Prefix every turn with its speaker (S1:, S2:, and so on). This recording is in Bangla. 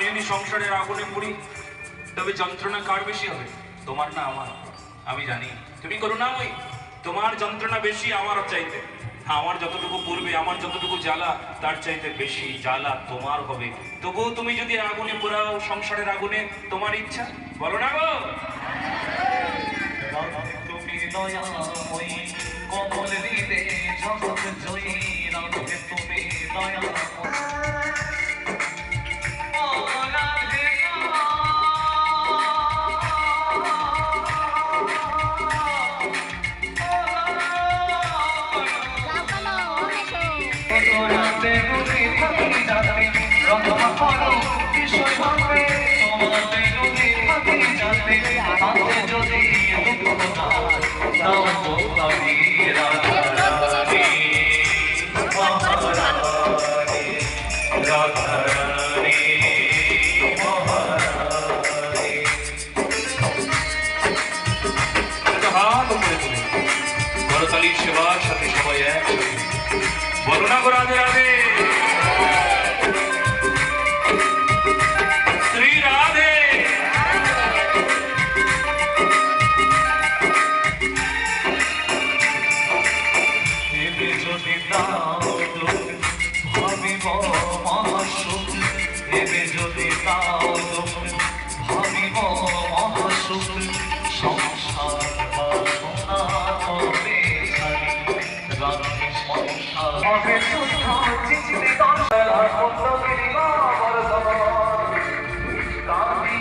S1: সংসারের আগুনে পুড়ি তবে যন্ত্রণা কার বেশি হবে? তোমার না আমার, আমি জানি। তুমি করুণাময়ী, তোমার যন্ত্রণা বেশি আমার চাইতে। আমার যতটুকু পূর্বে, আমার যতটুকু জ্বালা, তার চাইতে বেশি জ্বালা তোমার হবে। তবুও তুমি যদি আগুনে পোড়াও সংসারের আগুনে, তোমার ইচ্ছা? বলো না গো।
S2: তুমি দয়াময়ী, কমল হৃদে জগৎ জয়ী তুমি দয়াময়ী। রাতে নদী থাকি যাতে রকমা করো বিষয় ভাবে তোমাতে নদী থাকি যাতে হাতে যদি দুঃখ দাও আমি রাধারানী, মহারানী রাধারানী মহারানী।
S1: হাত উপরে তুলে। করতালি সেবার সাথে
S2: দেবে যদি ভাবিব মহাসুখ সংসার হবে সংসার হবে দর্শন